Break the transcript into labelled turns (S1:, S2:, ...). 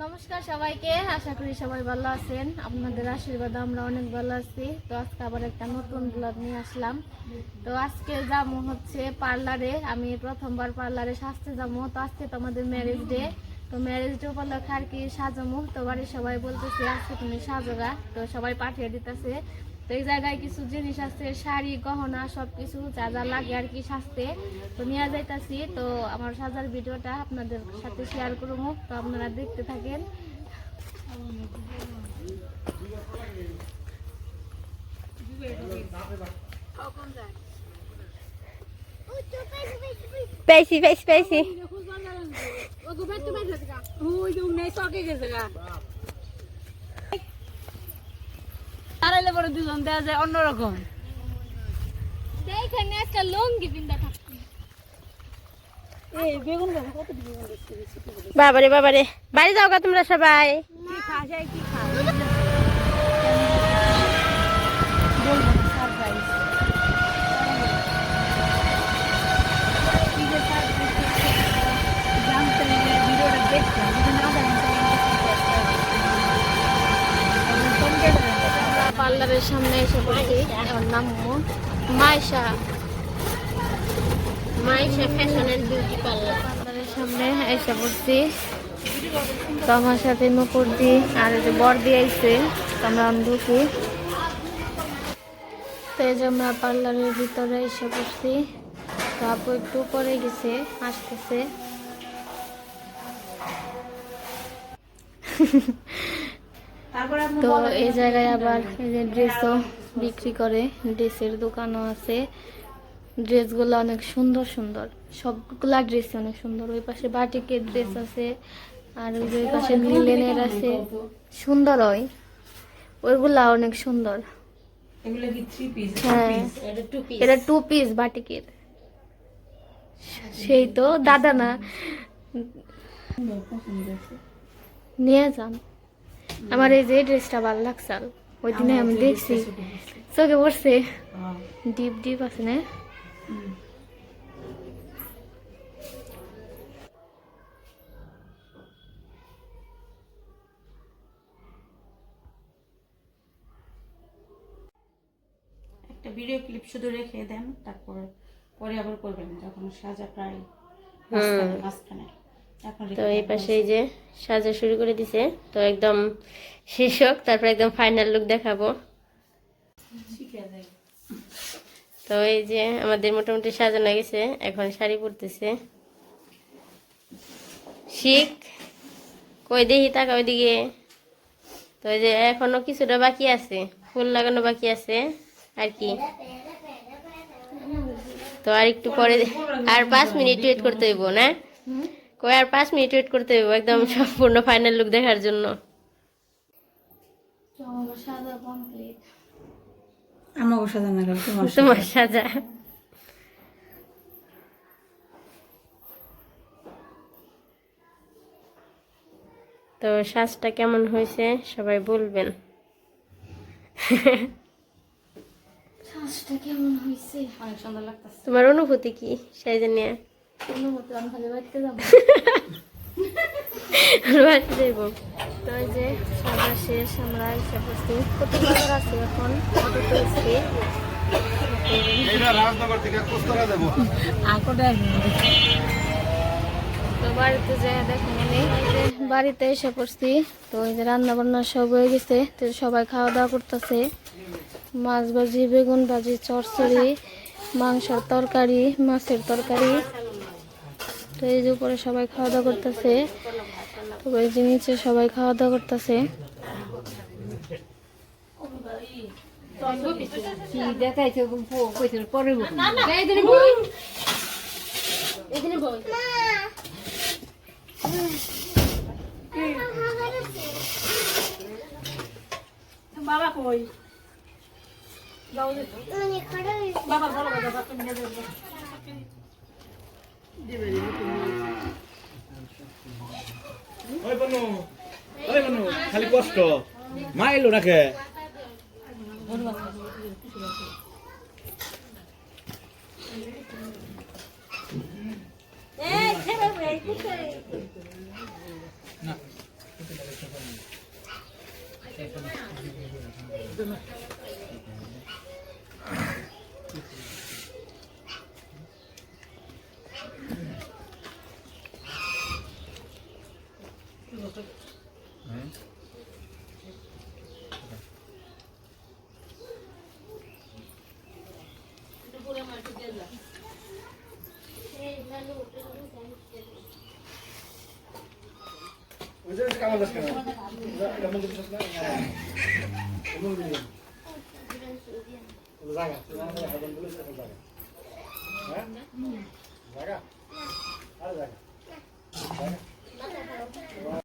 S1: নমস্কার সবাইকে, আশা করি সবাই ভালো আছেন। আপনাদের আশীর্বাদ আমরা অনেক ভালো আছি। তো আজকে আবার একটা নতুন ব্লগ নিয়ে আসলাম। তো আজকে যাব হচ্ছে পার্লারে। আমি প্রথমবার পার্লারে সাজতে যাব। তো আজকে তো আমাদের ম্যারেজ ডে তো ম্যারেজ ডে উপলক্ষে আর কি সাজামো। তো বাড়ির সবাই বলতেছে, আজকে তুমি সাজোগা তো সবাই পাঠিয়ে দিতেছে। তো এই জায়গায় কিছু জিনিস আছে শাড়ি গহনা সব কিছু যা যা লাগে আর কি সাজতে। তো নিয়ে যাইতাছি তো আমার সাজার ভিডিওটা আপনাদের সাথে শেয়ার করব তো আপনারা দেখতে থাকেন।
S2: পেয়েছি পেয়েছি পেয়েছি।
S3: পরে দুজন দেওয়া যায় অন্যরকম।
S1: এইখানে একটা লঙ্গি পিন্দা থাকবে
S2: বাবারে বাবারে। বাড়ি যাও গা তোমরা সবাই।
S3: কি খাস কি খাস বলব না সারপ্রাইজ কি যে সারপ্রাইজ জানতে হলে ভিডিওটা দেখতাম যদি না জানতাম
S1: আমরা পার্লারের সামনে এসে পড়ছি। আমার নাম Maisha
S2: Maisha fashion and beauty parlour.
S1: পার্লারের সামনে এসে পড়ছি। তো আমার সাথে নুপুর দি, আর এই যে বর দিয়ে আইছে, তো আমরা ঢুকি তো এই যে আমরা পার্লারের ভিতরে এসে পড়ছি। তো আপু একটু পরে গেছে, আসতেছে। তো এই জায়গায় আবার এই যে ড্রেসও বিক্রি করে ড্রেসের দোকানও আছে। ড্রেসগুলো অনেক সুন্দর সুন্দর। সবগুলা ড্রেস অনেক সুন্দর। ওই পাশে বাটিকের ড্রেস আছে আর ওই যে ওই পাশে লিলেনের আছে। সুন্দর হয় ওইগুলা অনেক সুন্দর।
S3: এগুলো কি থ্রি পিস
S1: হ্যাঁ।
S2: এটা টু পিস
S1: এটা টু পিস বাটিকের। সেই তো দাদা না। নিয়ে যান। আমার এই যে ড্রেসটা ভালো লাগছে ওই দিনে আমি দেখছি। চোখে পড়ছে। ডিপ ডিপ আছে না?
S4: একটা ভিডিও ক্লিপ শুধু রেখে দেন তারপর পরে আবার করবেন যখন সাজা প্রায় মাঝখানে।
S2: তো এই পাশে এই যে সাজা শুরু করে দিছে তো একদম শীর্ষক তারপর একদম ফাইনাল লুক দেখাবো। তো এই যে আমাদের মোটামুটি সাজানো গেছে এখন শাড়ি পরতেছে। শিখ কই দেখি টাকা ওইদিকে তো এই যে এখনও কিছুটা বাকি আছে ফুল লাগানো বাকি আছে আর কি। তো আর একটু পরে আর পাঁচ মিনিট ওয়েট করতে হইব না? কই আর পাঁচ মিনিট ওয়েট করতে হইব একদম সম্পূর্ণ ফাইনাল লুক দেখার জন্য।
S4: আমাকে তোমার
S2: তোমার সাজা। তো সাজটা কেমন হয়েছে সবাই বলবেন। তোমার অনুভূতি কি সাইজে নিয়ে?
S1: কোনো মতো আমি খালি বাড়িতে
S2: যাইব
S1: তো এই যে সাজা শেষ আমরা এসে কত বছর আছে এখন? কত তো বাড়িতে যে দেখুন যে বাড়িতে এসে পড়ছি। তো এই যে রান্না বান্না সব হয়ে গেছে। তো সবাই খাওয়া দাওয়া করতেছে। মাছ ভাজি বেগুন ভাজি চরচড়ি মাংসের তরকারি মাছের তরকারি। তো এই যে উপরে সবাই খাওয়া দাওয়া করতেছে। তো এই যে নিচে সবাই খাওয়া দাওয়া করতেছে
S3: বাবা কই? বাবা বলো বাবা তুমি নিয়ে যাবে
S5: ওই বনু ওই বনু খালি কষ্ট।
S6: মন্দির দাস না জায়গা জায়গা আরে জায়গা